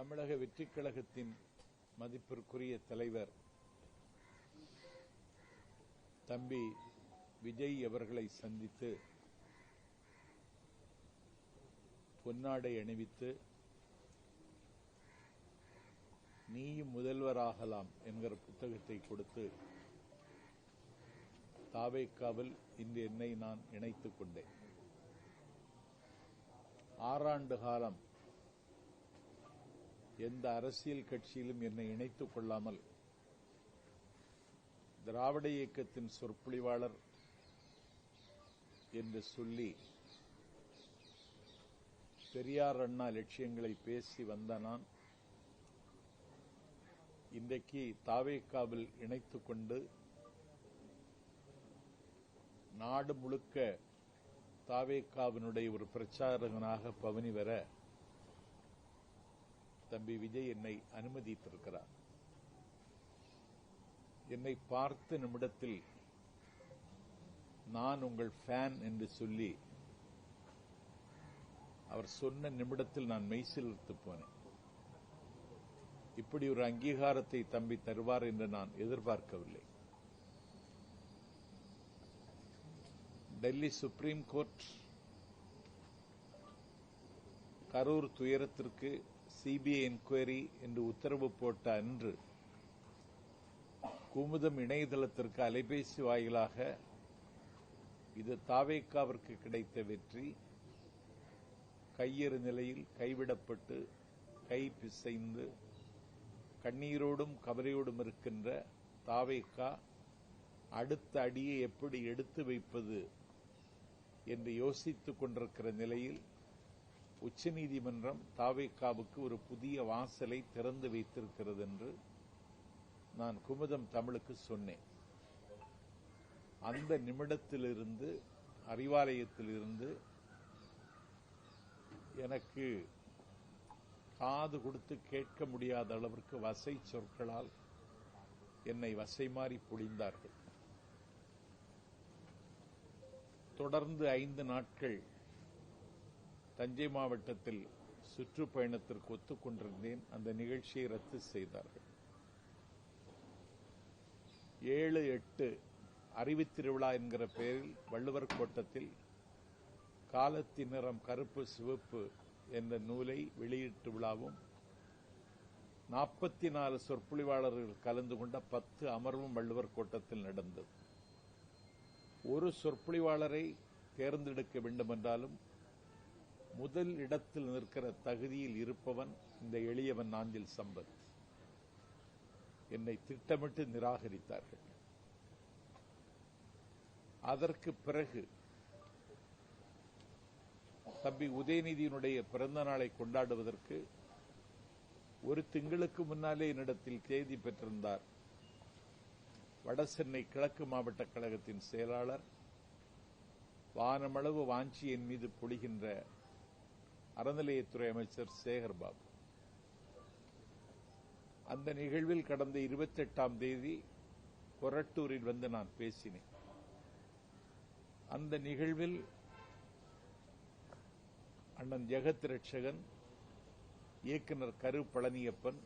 தமிழக வெற்றிக் கழகத்தின் மதிப்பிற்குரிய தலைவர் தம்பி விஜய் அவர்களை சந்தித்து பொன்னாடை அணிவித்து நீயும் முதல்வராகலாம் என்கிற புத்தகத்தை கொடுத்து தாவேக்காவில் இன்று என்னை நான் இணைத்துக் கொண்டேன். ஆறாண்டு காலம் எந்த அரசியல் கட்சியிலும் என்னை இணைத்துக் கொள்ளாமல் திராவிட இயக்கத்தின் சொற்பொழிவாளர் என்று சொல்லி பெரியார் அண்ணா லட்சியங்களை பேசி வந்த நான் இன்றைக்கு தாவேக்காவில் இணைத்துக் கொண்டு நாடு முழுக்க தாவேக்காவினுடைய ஒரு பிரச்சாரகனாக பவனி வர தம்பி விஜய் என்னை அனுமதித்திருக்கிறார். என்னை பார்த்த நிமிடத்தில் நான் உங்கள் ஃபேன் என்று சொல்லி அவர் சொன்ன நிமிடத்தில் நான் மெய்சிலிருத்து போனேன். இப்படி ஒரு அங்கீகாரத்தை தம்பி தருவார் என்று நான் எதிர்பார்க்கவில்லை. டெல்லி சுப்ரீம் கோர்ட் கரூர் துயரத்திற்கு சிபிஐ என்கொயரி என்று உத்தரவு போட்ட அன்று குமுதம் இணையதளத்திற்கு அலைபேசி வாயிலாக இது தாவேக்காவிற்கு கிடைத்த வெற்றி. கையெறு நிலையில் கைவிடப்பட்டு கை பிசைந்து கண்ணீரோடும் கவலையோடும் இருக்கின்ற தாவேக்கா அடுத்த அடியை எப்படி எடுத்து வைப்பது என்று யோசித்துக் கொண்டிருக்கிற நிலையில் உச்சநீதிமன்றம் தாவேக்காவுக்கு ஒரு புதிய வாசலை திறந்து வைத்திருக்கிறது என்று நான் குமுதம் தமிழுக்கு சொன்னேன். அந்த நிமிடத்திலிருந்து அறிவாலயத்திலிருந்து எனக்கு காது கொடுத்து கேட்க முடியாத அளவிற்கு வசை சொற்களால் என்னை வசை மாறி பொழிந்தார்கள். தொடர்ந்து ஐந்து நாட்கள் தஞ்சை மாவட்டத்தில் சுற்றுப்பயணத்திற்கு ஒத்துக்கொண்டிருந்தேன். அந்த நிகழ்ச்சியை ரத்து செய்தார்கள். ஏழு எட்டு அறிவித்திருவிழா என்கிற பெயரில் வள்ளுவர் கோட்டத்தில் காலத்தின் நிறம் கருப்பு சிவப்பு என்ற நூலை வெளியீட்டு விழாவும் நாற்பத்தி நாலு சொற்பொழிவாளர்கள் கலந்து கொண்ட பத்து அமர்வும் வள்ளுவர் கோட்டத்தில் நடந்தது. ஒரு சொற்பொழிவாளரை தேர்ந்தெடுக்க வேண்டுமென்றாலும் முதல் இடத்தில் நிற்கிற தகுதியில் இருப்பவன் இந்த எளியவன் நாஞ்சில் சம்பத். என்னை திட்டமிட்டு நிராகரித்தார்கள். அதற்கு பிறகு தம்பி உதயநிதியினுடைய பிறந்த நாளை கொண்டாடுவதற்கு ஒரு திங்களுக்கு முன்னாலே என்னிடத்தில் தேதி பெற்றிருந்தார். வடசென்னை கிழக்கு மாவட்ட கழகத்தின் செயலாளர். வானமளவு வாஞ்சி என் மீது பொழிகின்ற அறநிலையத்துறை அமைச்சர் சேகர்பாபு. அந்த நிகழ்வில் கடந்த இருபத்தெட்டாம் தேதி கொரட்டூரில் வந்து நான் பேசினேன். அந்த நிகழ்வில் அண்ணன் ஜெகத் ரட்சகன் இயக்குனர் கரு பழனியப்பன்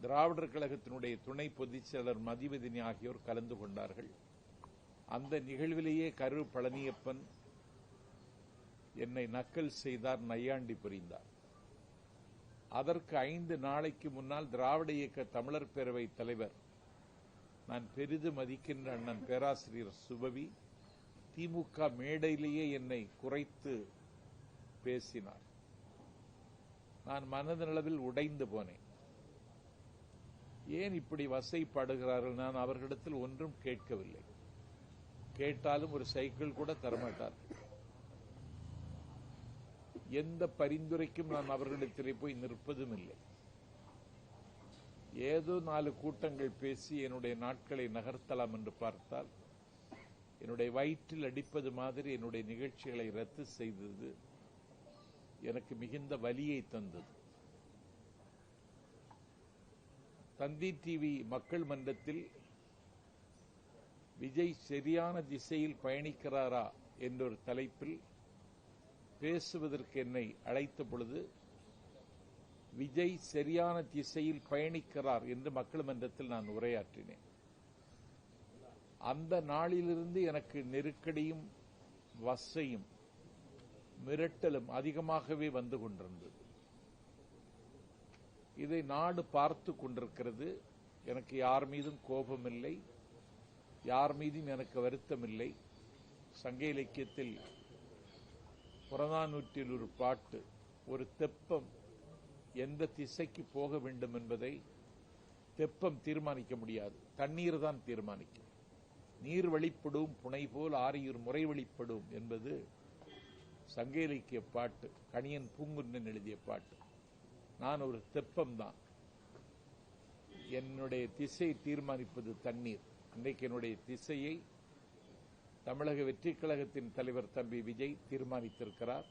திராவிடர் கழகத்தினுடைய துணை பொதுச் செயலர் மதிவதினி ஆகியோர் கலந்து கொண்டார்கள். அந்த நிகழ்விலேயே கரு பழனியப்பன் என்னை நக்கல் செய்தார் நையாண்டி புரிந்தார். அதற்கு ஐந்து நாளைக்கு முன்னால் திராவிட இயக்க தமிழர் பேரவை தலைவர் நான் பெரிது மதிக்கின்ற அண்ணன் பேராசிரியர் சுபவி திமுக மேடையிலேயே என்னை குறைத்து பேசினார். நான் மனதளவில் உடைந்து போனேன். ஏன் இப்படி வசைப்படுகிறார்கள்? நான் அவர்களிடத்தில் ஒன்றும் கேட்கவில்லை. கேட்டாலும் ஒரு சைக்கிள் கூட தரமாட்டார்கள். எந்த பரிந்துரைக்கும் நான் அவர்களிடத்திலே போய் நிற்பதும் இல்லை ஏதோ நாலு கூட்டங்கள் பேசி என்னுடைய நாட்களை நகர்த்தலாம் என்று பார்த்தால் என்னுடைய வயிற்றில் அடிப்பது மாதிரி என்னுடைய நிகழ்ச்சிகளை ரத்து செய்தது எனக்கு மிகுந்த வலியை தந்தது. தந்தி டிவி மக்கள் மன்றத்தில் விஜய் சரியான திசையில் பயணிக்கிறாரா என்றொரு தலைப்பில் பேசுவதற்கு என்னை அழைத்த பொழுது விஜய் சரியான திசையில் பயணிக்கிறார் என்று மக்கள் மன்றத்தில் நான் உரையாற்றினேன். அந்த நாளிலிருந்து எனக்கு நெருக்கடியும் வசையும் மிரட்டலும் அதிகமாகவே வந்து கொண்டிருந்தது. இதை நாடு பார்த்து கொண்டிருக்கிறது. எனக்கு யார் மீதும் கோபமில்லை. யார் மீதும் எனக்கு வருத்தம் இல்லை சங்க இலக்கியத்தில் புறநானூற்றில் ஒரு பாட்டு ஒரு தெப்பம் எந்த திசைக்கு போக வேண்டும் என்பதை தெப்பம் தீர்மானிக்க முடியாது. தண்ணீர் தான் தீர்மானிக்கும். நீர் வழிப்படும் புனை போல் ஆரியூர் முறை வழிப்படும் என்பது சங்க இலக்கிய பாட்டு கணியன் பூங்குன்னன் எழுதிய பாட்டு. நான் ஒரு தெப்பம் தான். என்னுடைய திசை தீர்மானிப்பது தண்ணீர். இன்றைக்கு என்னுடைய திசையை தமிழக வெற்றிக் கழகத்தின் தலைவர் தம்பி விஜய் தீர்மானித்திருக்கிறார்.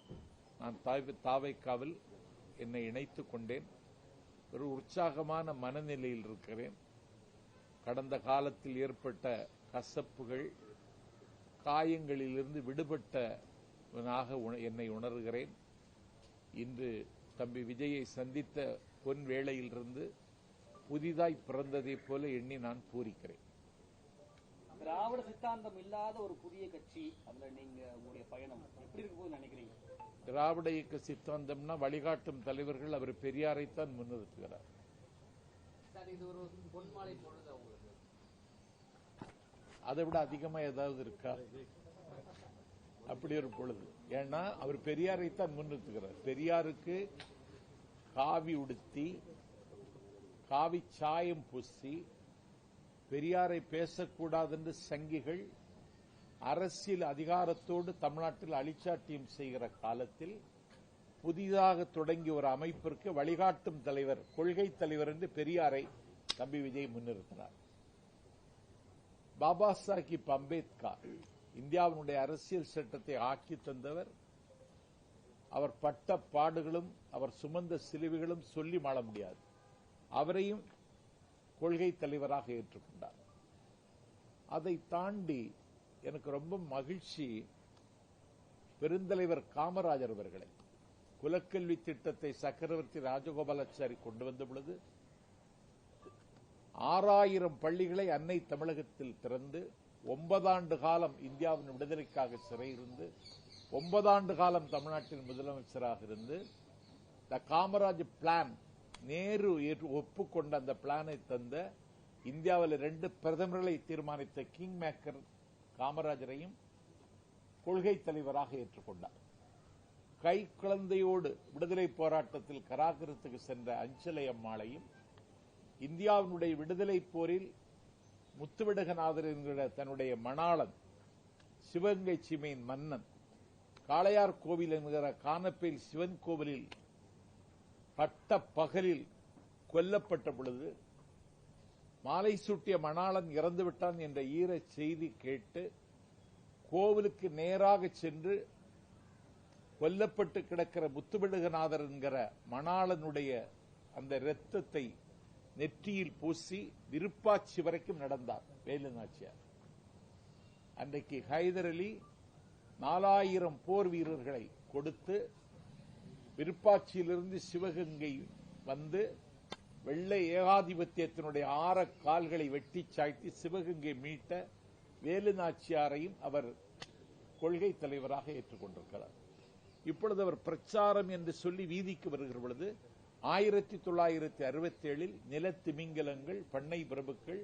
நான் தாய்- தாவைக்காவில் என்னை இணைத்துக் கொண்டேன். ஒரு உற்சாகமான மனநிலையில் இருக்கிறேன். கடந்த காலத்தில் ஏற்பட்ட கசப்புகள் காயங்களிலிருந்து விடுபட்டவனாக உண- என்னை உணர்கிறேன். இன்று தம்பி விஜயை சந்தித்த பொன் வேளையிலிருந்து புதிதாய் பிறந்ததைப் போல எண்ணி நான் பூரிக்கிறேன். திராவிட சித்தாந்தம் இல்லாத ஒரு புதிய கட்சி அதுல நீங்க உங்களுடைய பயணம் எப்படி இருக்க போகுதுன்னு நினைக்கிறீங்க? திராவிட இயக்க சித்தாந்தம்னா வழிகாட்டும் தலைவர்கள் அவர் பெரியாரைத்தான் முன்னிறுத்துகிறார். அதை விட அதிகமா ஏதாவது இருக்கா? அப்படி ஒரு பொழுது. ஏன்னா அவர் பெரியாரைத்தான் முன்னிறுத்துகிறார். பெரியாருக்கு காவி உடுத்தி காவி சாயம் பூசி பெரியாரை பேசக்கூடாது என்று சங்கிகள் அரசியல் அதிகாரத்தோடு தமிழ்நாட்டில் அழிச்சாட்டியம் செய்கிற காலத்தில் புதிதாக தொடங்கிய ஒரு அமைப்பிற்கு வழிகாட்டும் தலைவர் கொள்கை தலைவர் என்று பெரியாரை தம்பி விஜய் முன்னிறுத்தினார். பாபா சாஹிப் அம்பேத்கர் இந்தியாவினுடைய அரசியல் சட்டத்தை ஆக்கி தந்தவர். அவர் பட்ட பாடுகளும் அவர் சுமந்த சிலுவைகளும் சொல்லி மாள முடியாது. அவரையும் கொள்கை தலைவராக ஏற்றுக்கொண்டார். அதை தாண்டி எனக்கு ரொம்ப மகிழ்ச்சி பெருந்தலைவர் காமராஜர் அவர்களை. குலக்கல்வி திட்டத்தை சக்கரவர்த்தி ராஜகோபாலாச்சாரி கொண்டு வந்த பொழுது ஆறாயிரம் பள்ளிகளை அன்னை தமிழகத்தில் திறந்து ஒன்பதாண்டு காலம் இந்தியாவின் விடுதலைக்காக சிறையிருந்து ஒன்பதாண்டு காலம் தமிழ்நாட்டின் முதலமைச்சராக இருந்து த காமராஜ் பிளான் நேரு ஏற்று- ஒப்புக்கொண்ட அந்த பிளானை தந்த இந்தியாவில் ரெண்டு பிரதமர்களை தீர்மானித்த கிங் மேக்கர் காமராஜரையும் கொள்கை தலைவராக ஏற்றுக்கொண்டார். கை குழந்தையோடு விடுதலை போராட்டத்தில் கராகரத்துக்கு சென்ற அஞ்சலை அம்மாளையும் இந்தியாவினுடைய விடுதலை போரில் முத்துவிடகநாதர் என்கிற தன்னுடைய மணாளன் சிவகங்கை சீமையின் மன்னன் காளையார் கோவில் என்கிற கானப்பேல் சிவன் கோவிலில் பட்ட பகலில் கொல்லப்பட்ட பொழுது மாலை சூட்டிய மணாளன் இறந்துவிட்டான் என்ற ஈர செய்தி கேட்டு கோவிலுக்கு நேராக சென்று கொல்லப்பட்டு கிடக்கிற முத்துவிடுகநாதர் என்கிற மணாளனுடைய அந்த இரத்தத்தை நெற்றியில் பூசி விருப்பாச்சி வரைக்கும் நடந்தார் வேலு நாச்சியார் அன்றைக்கு ஹைதர் அலி நாலாயிரம் போர் வீரர்களை கொடுத்து விருப்பாட்சியிலிருந்து சிவகங்கை வந்து வெள்ளை ஏகாதிபத்தியத்தினுடைய ஆற கால்களை வெட்டி சாய்த்தி சிவகங்கை மீட்ட வேலு நாச்சியாரையும் அவர் கொள்கை தலைவராக ஏற்றுக்கொண்டிருக்கிறார். இப்பொழுது அவர் பிரச்சாரம் என்று சொல்லி வீதிக்கு வருகிற பொழுது ஆயிரத்தி தொள்ளாயிரத்தி அறுபத்தி ஏழில் நிலத்திமிங்கலங்கள் பண்ணை பிரபுக்கள்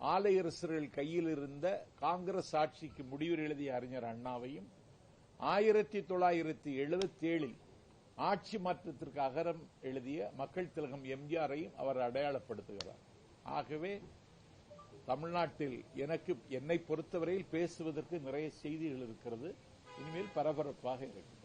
ஆலையரசர்கள் கையில் இருந்த காங்கிரஸ் ஆட்சிக்கு முடிவு எழுதிய அறிஞர் அண்ணாவையும் ஆயிரத்தி தொள்ளாயிரத்தி எழுபத்தி ஏழில் ஆட்சி மாற்றத்திற்கு அகரம் எழுதிய மக்கள் திலகம் எம்ஜிஆரையும் அவர் அடையாளப்படுத்துகிறார். ஆகவே தமிழ்நாட்டில் எனக்கு என்னை பொறுத்தவரையில் பேசுவதற்கு நிறைய செய்திகள் இருக்கிறது. இனிமேல் பரபரப்பாக இருக்கும்.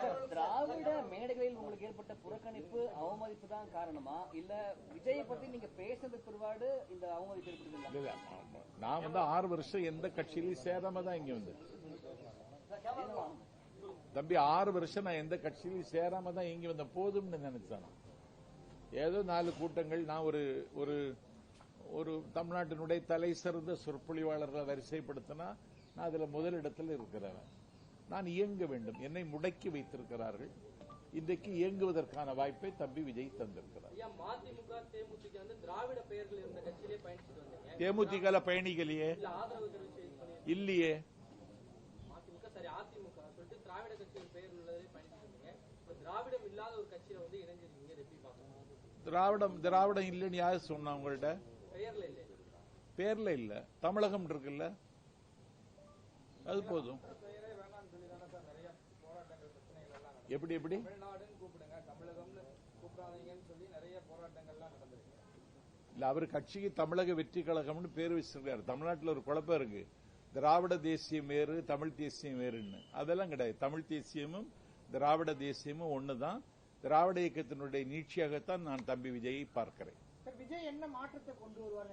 வந்து திராவிட மேடைகளில் உங்களுக்கு ஏற்பட்ட புறக்கணிப்பு அவமதிப்பு தான் காரணமா? இல்ல விஜயை பத்தி நீங்க பேசுறது பிற்பாடு இந்த அவமதிப்பு ஏற்படுது இல்ல, ஆமா. நான் வந்து ஆறு வருஷம் எந்த கட்சியிலையும் சேராம தான் இங்க வந்தேன். தம்பி ஆறு வருஷம் நான் எந்த கட்சியிலையும் சேராம தான் இங்க வந்தேன். போதும்னு நினைச்சேன்? நான். ஏதோ நாலு கூட்டங்கள் நான் ஒரு ஒரு ஒரு தமிழ்நாட்டினுடைய தலை சிறந்த சொற்பொழிவாளர்களை வரிசைப்படுத்தினா நான் அதுல முதலிடத்தில் இருக்கிறேன் நான் இயங்க வேண்டும். என்னை முடக்கி வைத்திருக்கிறார்கள். இன்றைக்கு இயங்குவதற்கான வாய்ப்பை தம்பி விஜய் தந்திருக்கிறார். தேமுதிக கட்சியிலே பயணிகளையே? இல்லையே. திராவிட கட்சியின் பெயர் உள்ளதே திராவிடம் இல்லாத ஒரு கட்சியில வந்து இணைஞ்சிருக்கீங்க. திராவிடம் திராவிடம் இல்லைன்னு யாரு சொன்னா உங்கள்ட்ட? இல்லை. பேர்ல இல்ல. தமிழகம் இருக்குல்ல? அது போதும். எப்படி எப்படி? இல்ல அவர் கட்சிக்கு தமிழக வெற்றி கழகம்னு பேர் வச்சிருக்காரு. தமிழ்நாட்டுல ஒரு குழப்பம் இருக்கு. திராவிட தேசியம் வேறு தமிழ் தேசியம் வேறுன்னு. அதெல்லாம் கிடையாது. தமிழ் தேசியமும் திராவிட தேசியமும் ஒண்ணுதான். திராவிட இயக்கத்தினுடைய நீட்சியாகத்தான் நான் தம்பி விஜயை பார்க்கிறேன். விஜய் என்ன மாற்றத்தை கொண்டு வருவார்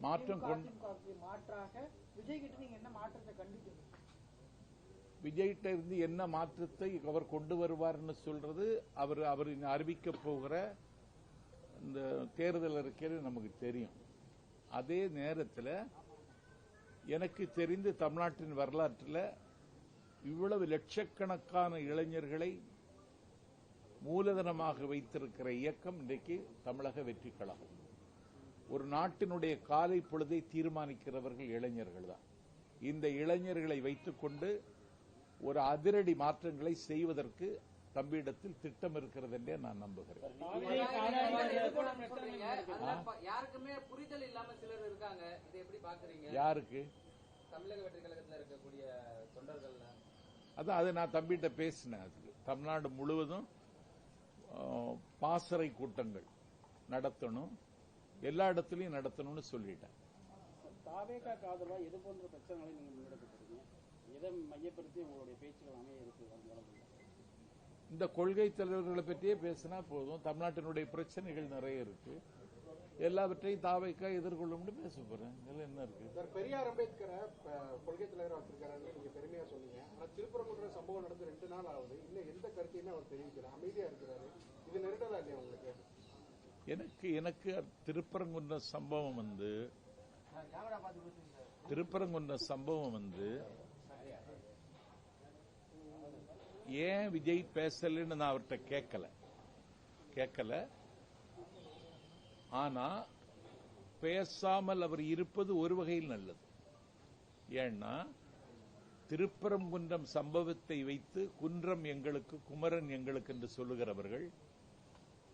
மாற்றம் கொண்டு- மாற்றாக விஜய் கிட்ட நீங்க என்ன மாற்றத்தை கண்டிப்பீங்க விஜய்கிட்ட இருந்து என்ன மாற்றத்தை அவர் கொண்டு வருவார்னு சொல்றது அவர் அவர் இங்க அறிவிக்க போகிற இந்த தேர்தல் இருக்கிறது நமக்கு தெரியும். அதே நேரத்தில் எனக்கு தெரிந்து தமிழ்நாட்டின் வரலாற்றில் இவ்வளவு லட்சக்கணக்கான இளைஞர்களை மூலதனமாக வைத்திருக்கிற இயக்கம் இன்றைக்கு தமிழக வெற்றி கழகம். ஒரு நாட்டினுடைய காலை பொழுதை தீர்மானிக்கிறவர்கள் இளைஞர்கள் தான். இந்த இளைஞர்களை வைத்துக்கொண்டு ஒரு அதிரடி மாற்றங்களை செய்வதற்கு தம்பியிடத்தில் திட்டம் இருக்கிறது என்றே நான் நம்புகிறேன். யாருக்குமே புரிதல் இல்லாம சிலர் இருக்காங்க. இதை எப்படி பாக்குறீங்க? யாருக்கு? தமிழக வெற்றி கழகத்துல இருக்கக்கூடிய தொண்டர்கள்ல அதான் அது நான் தம்பிகிட்ட பேசினேன். அதுக்கு தமிழ்நாடு முழுவதும் பாசறை கூட்டங்கள் நடத்தணும். எல்லா இடத்துலையும் நடத்தணும்னு சொல்லிட்டேன். இந்த கொள்கை தலைவர்களை பற்றியே பேசினா போதும். தமிழ்நாட்டினுடைய பிரச்சனைகள் நிறைய இருக்கு. எல்லாவற்றையும் தாவைக்கா எதிர்கொள்ளும்னு பேச போறேன். இதுல என்ன இருக்கு? சார் பெரியார் அம்பேத்கரை கொள்கை தலைவர் வச்சிருக்காருன்னு நீங்க பெருமையா சொன்னீங்க. ஆனா திருப்பரங்குன்ற சம்பவம் நடந்து ரெண்டு நாள் ஆகுது. இன்னும் எந்த கருத்தையுமே அவர் தெரிவிக்கல. அமைதியா இருக்கிறாரு. இது நெருடலா இல்லையா உங்களுக்கு? எனக்கு எனக்கு திருப்பரங்குன்ற சம்பவம் வந்து திருப்பரங்குன்ற சம்பவம் வந்து ஏன் விஜய் பேசலன்னு நான் அவர்கிட்ட கேட்கல. கேட்கல. ஆனா பேசாமல் அவர் இருப்பது ஒரு வகையில் நல்லது. ஏன்னா திருப்பரங்குன்றம் சம்பவத்தை வைத்து குன்றம் எங்களுக்கு குமரன் எங்களுக்கு என்று சொல்லுகிறவர்கள்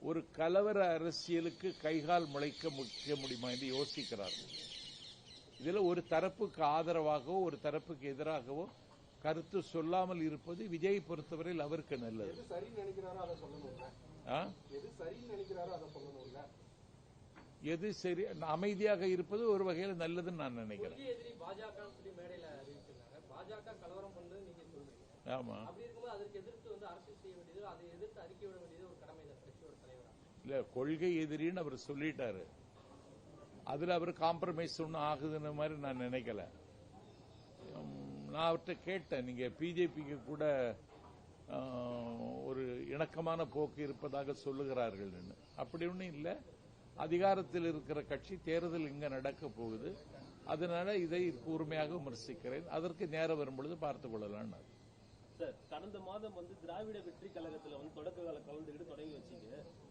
ஒரு கலவர அரசியலுக்கு கைகால் முளைக்க முக்கிய முடியுமா என்று யோசிக்கிறார்கள். இதுல ஒரு தரப்புக்கு ஆதரவாகவோ ஒரு தரப்புக்கு எதிராகவோ கருத்து சொல்லாமல் இருப்பது விஜய் பொறுத்தவரையில் அவருக்கு நல்லது. எது சரி அமைதியாக இருப்பது ஒரு வகையில் நல்லதுன்னு நான் நினைக்கிறேன். ஆமா. இல்ல கொள்கை எதிரின்னு அவர் சொல்லிட்டாரு. அதுல அவர் காம்ப்ரமைஸ் ஒன்றும் ஆகுதுன்னு மாதிரி நான் நினைக்கல. நான் அவர்கிட்ட கேட்டேன். நீங்க பிஜேபிக்கு கூட ஒரு இணக்கமான போக்கு இருப்பதாக சொல்லுகிறார்கள் அப்படி ஒன்றும் இல்லை. அதிகாரத்தில் இருக்கிற கட்சி தேர்தல் இங்க நடக்க போகுது. அதனால இதை கூர்மையாக விமர்சிக்கிறேன். அதற்கு நேரம் வரும்பொழுது பார்த்துக் கொள்ளலாம் சார் கடந்த மாதம் வந்து திராவிட வெற்றி கழகத்துல வந்து தொடக்க கால கலந்துக்கிட்டு தொடங்கி வச்சீங்க.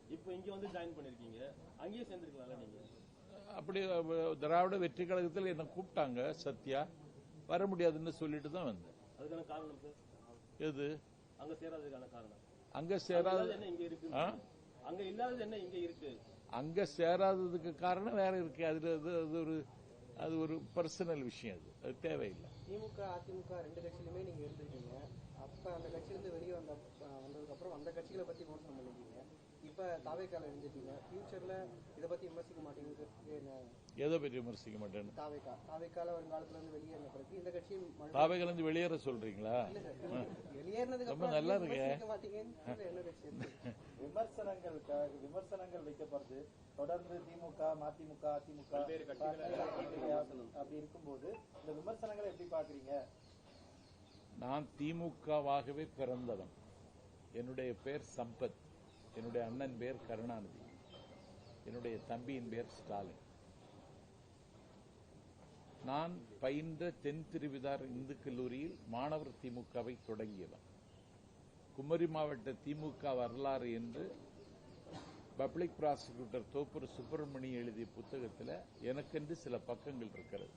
இப்போ இங்க வந்து ஜாயின் பண்ணிருக்கீங்க. அங்கேயே சேர்ந்துருக்கலாம்ல நீங்க? அப்படி திராவிட வெற்றி கழகத்தில் என்ன கூப்பிட்டாங்க சத்யா. வர முடியாதுன்னு சொல்லிட்டு தான் வந்தேன். அதுக்கான காரணம் சார்? எது? அங்க சேராததுக்கான காரணம். அங்க சேராத? அங்க இல்லாதது என்ன இங்க இருக்கு? அங்க சேராததுக்கு காரணம் வேற இருக்கு. அதுல அது அது ஒரு அது ஒரு பர்சனல் விஷயம் அது. அது தேவையில்லை. திமுக அதிமுக ரெண்டு கட்சியிலுமே நீங்க இருந்திருக்கீங்க அப்ப அந்த கட்சியிலிருந்து வெளியே வந்த வந்ததுக்கு அப்புறம் அந்த கட்சிகளை பத்தி விமர்சனம் பண்ணிருக்கீங்க இப்ப தாவேக்கால இருந்துட்டீங்க ஃபியூச்சர்ல இதை பத்தி விமர்சிக்க மாட்டீங்க என்ன? எதை பற்றி விமர்சிக்க மாட்டேன்னு? தாவேக்கா. தாவேக்கால வருங்காலத்துல இருந்து வெளியேறின பிறகு இந்த கட்சியும் மறுபடியும் தாவைகள் வெளியேற சொல்றீங்களா? வெளியேறினதுக்கு ரொம்ப நல்லா இருக்கு? விமர்சனங்கள் விமர்சனங்கள் வைக்கப்படுது. தொடர்ந்து திமுக மதிமுக அதிமுக அப்படி இருக்கும்போது இந்த விமர்சனங்களை எப்படி பாக்குறீங்க நான் திமுகவாகவே பிறந்தவன். என்னுடைய பேர் சம்பத். என்னுடைய அண்ணன் பேர் கருணாநிதி. என்னுடைய தம்பியின் பேர் ஸ்டாலின். நான் பயின்ற தென் திருவிதார் இந்து கல்லூரியில் மாணவர் திமுகவை தொடங்கியவன். குமரி மாவட்ட திமுக வரலாறு என்று பப்ளிக் ப்ராசிக்யூட்டர் தோப்பூர் சுப்பிரமணி எழுதிய புத்தகத்தில் எனக்கென்று சில பக்கங்கள் இருக்கிறது.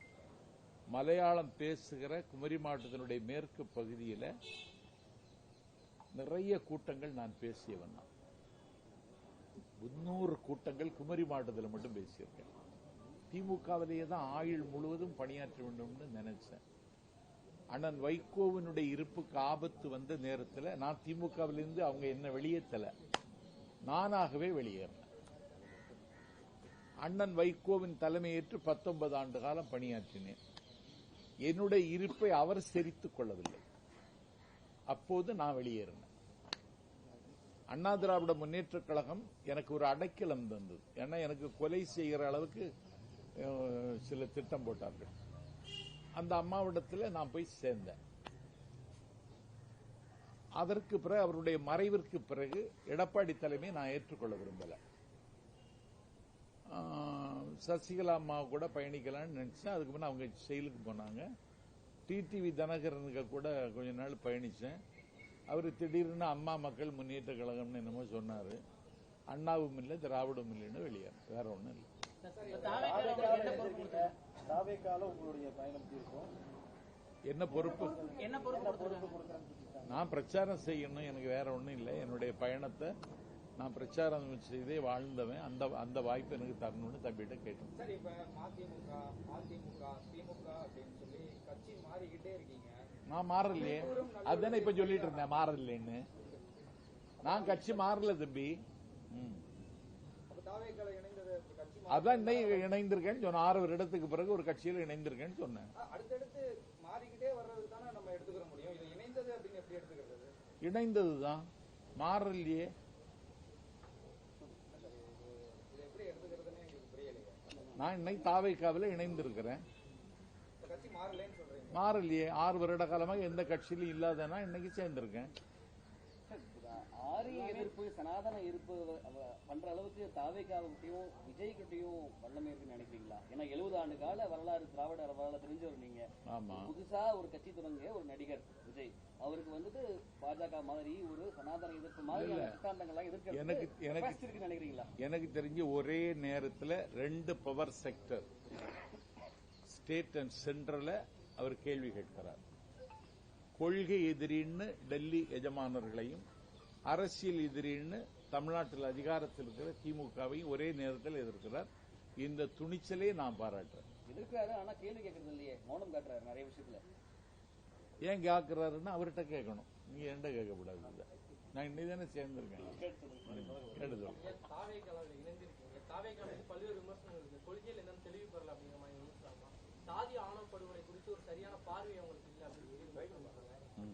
மலையாளம் பேசுகிற குமரி மாவட்டத்தினுடைய மேற்கு பகுதியில் நிறைய கூட்டங்கள் நான் பேசியவன் நான். முன்னூறு கூட்டங்கள் குமரி மாவட்டத்தில் மட்டும் பேசியிருக்கேன். திமுகவிலேயே தான் ஆயுள் முழுவதும் பணியாற்ற வேண்டும்னு நினைச்சேன். அண்ணன் வைகோவினுடைய இருப்புக்கு ஆபத்து வந்த நேரத்தில் நான் திமுகவிலிருந்து அவங்க என்ன வெளியேற்றல நானாகவே வெளியேறினேன் அண்ணன் வைகோவின் தலைமையேற்று பத்தொன்பது ஆண்டு காலம் பணியாற்றினேன். என்னுடைய இருப்பை அவர் செரித்துக் கொள்ளவில்லை. அப்போது நான் வெளியேறினேன். அண்ணா திராவிட முன்னேற்றக் கழகம் எனக்கு ஒரு அடைக்கலம் தந்தது. ஏன்னா எனக்கு கொலை செய்கிற அளவுக்கு சில திட்டம் போட்டார்கள். அந்த அம்மாவிடத்தில் நான் போய் சேர்ந்தேன். அதற்கு பிறகு அவருடைய மறைவிற்கு பிறகு எடப்பாடி தலைமையை நான் ஏற்றுக்கொள்ள விரும்பல. சசிகலா அம்மா கூட பயணிக்கலாம்னு நினைச்சேன். அதுக்கு முன்னே அவங்க செயலுக்கு போனாங்க. டிடிவி தினகரனுக்கு கூட கொஞ்ச நாள் பயணிச்சேன். அவர் திடீர்னு அம்மா மக்கள் முன்னேற்ற கழகம்னு என்னமோ சொன்னாரு. அண்ணாவும் இல்லை திராவிடம் இல்லைன்னு வெளியேறும் வேற ஒண்ணும் இல்லை. என்ன பொறுப்பு? என்ன பொறுப்பு கொடுத்துருக்காங்க நான் பிரச்சாரம் செய்யணும் எனக்கு வேற ஒண்ணும் இல்லை. என்னுடைய பயணத்தை நான் பிரச்சாரம் செய்தே வாழ்ந்தவன். அந்த அந்த வாய்ப்பு எனக்கு தரணும்னு தம்பிகிட்ட கேட்டேன் சார் இப்ப மதிமுக அதிமுக திமுக அப்படின்னு சொல்லி கட்சி மாறிக்கிட்டே இருக்கீங்க நான் மாறலையே. அதுதானே இப்ப சொல்லிட்டு இருந்தேன் மாறலைன்னு நான் கட்சி மாறல தம்பி. அதான் இன்னைக்கு இணைந்திருக்கேன்னு சொன்னேன். ஆறு வருடத்துக்கு பிறகு ஒரு கட்சியில் இணைந்திருக்கேன்னு சொன்னேன். இணைந்ததுதான். மாறலையே. நான் இன்னைக்கு தாவைக்காவில் இணைந்திருக்கிறேன். மாறலையே. ஆறு வருட காலமாக எந்த கட்சியிலும் இல்லாதனா இன்னைக்கு சேர்ந்திருக்கேன். ஆரிய எதிர்ப்பு சனாதன எதிர்ப்பு பண்ற அளவுக்கு தாவேகாவுக்கிட்டையும் விஜய்கிட்டையும் வல்லமை இருக்குன்னு நினைக்கிறீங்களா? ஏன்னா எழுபது ஆண்டு கால வரலாறு திராவிட வரலாறு தெரிஞ்சவர் நீங்க. புதுசா ஒரு கட்சி தொடங்கிய ஒரு நடிகர் விஜய். அவருக்கு வந்துட்டு பாஜக மாதிரி ஒரு சனாதன எதிர்ப்பு மாதிரியான சித்தாந்தங்கள்லாம் எனக்கு- எதிர்க்கிறது எனக்கு- இருக்குன்னு நினைக்கிறீங்களா? எனக்கு தெரிஞ்சு ஒரே நேரத்தில் ரெண்டு power sector state and central அவர் கேள்வி கேட்கிறார். கொள்கை எதிரின்னு டெல்லி எஜமானர்களையும் அரசியல் எதிரின்னு தமிழ்நாட்டில் அதிகாரத்தில் இருக்கிற திமுகவையும் ஒரே நேரத்தில் எதிர்க்கிறார். இந்த துணிச்சலே நான் பாராட்டுறேன். எதிர்க்கிறாரு ஆனா கேள்வி கேட்கறது இல்லையே. மௌனம் காட்டுறாரு நிறைய விஷயத்துல. ஏன் கேட்கிறாருன்னு அவர்கிட்ட கேட்கணும். நீங்க என்கிட்ட கேட்கக்கூடாது. நான் இன்னைக்கு தானே சேர்ந்திருக்கேன். கேட்டு சொல்றேன். தாவேக்காவில் இணைந்திருக்கீங்க. தாவேக்கால மீது பல்வேறு விமர்சனங்கள் இருக்கு. கொள்கையில் என்னன்னு தெளிவு பெறல அப்படிங்கிற மாதிரி சாதி ஆணவ படுகொலை குறித்து ஒரு சரியான பார்வை அவங்களுக்கு இல்லை அப்படின்னு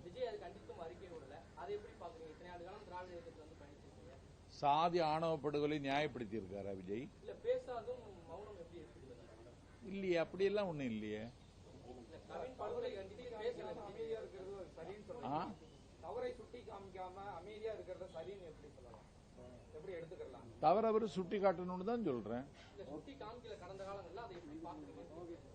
விஜய் அது கண்டித்தும் அறிக்கை விடல. அதை எப்படி பாக்குறீங்க இத்தனை ஆண்டு காலம் திராவிட இயக்கத்துல வந்து பயணிச்சிருக்கீங்க. சாதி ஆணவ படுகொலை நியாயப்படுத்தி இருக்காரா விஜய்? இல்ல பேசாதும் மௌனம் எப்படி இருக்குது இல்லையே அப்படியெல்லாம் ஒண்ணும் இல்லையே. இல்ல கவின் படுகொலை கண்டித்து பேசல. அமைதியா இருக்கிறது சரின்னு சொல்றீங்க தவறை சுட்டி காமிக்காம அமைதியா இருக்கிறத சரின்னு எப்படி சொல்லலாம்? எப்படி எடுத்துக்கலாம்? தவறு அவர் சுட்டி காட்டணும்னு தான் சொல்றேன். சுட்டி காமிக்கல. கடந்த காலங்கள்ல அதை எப்படி பாக்குறீங்க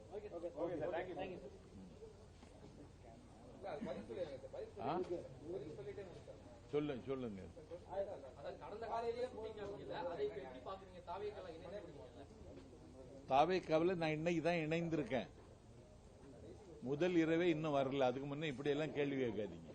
சொல்லுங்க சொல்லுங்க. தாவே கவலை நான் இன்னைக்கு தான் இணைந்திருக்கேன். முதல் இரவே இன்னும் வரல. அதுக்கு முன்ன இப்படி எல்லாம் கேள்வி கேட்காதீங்க.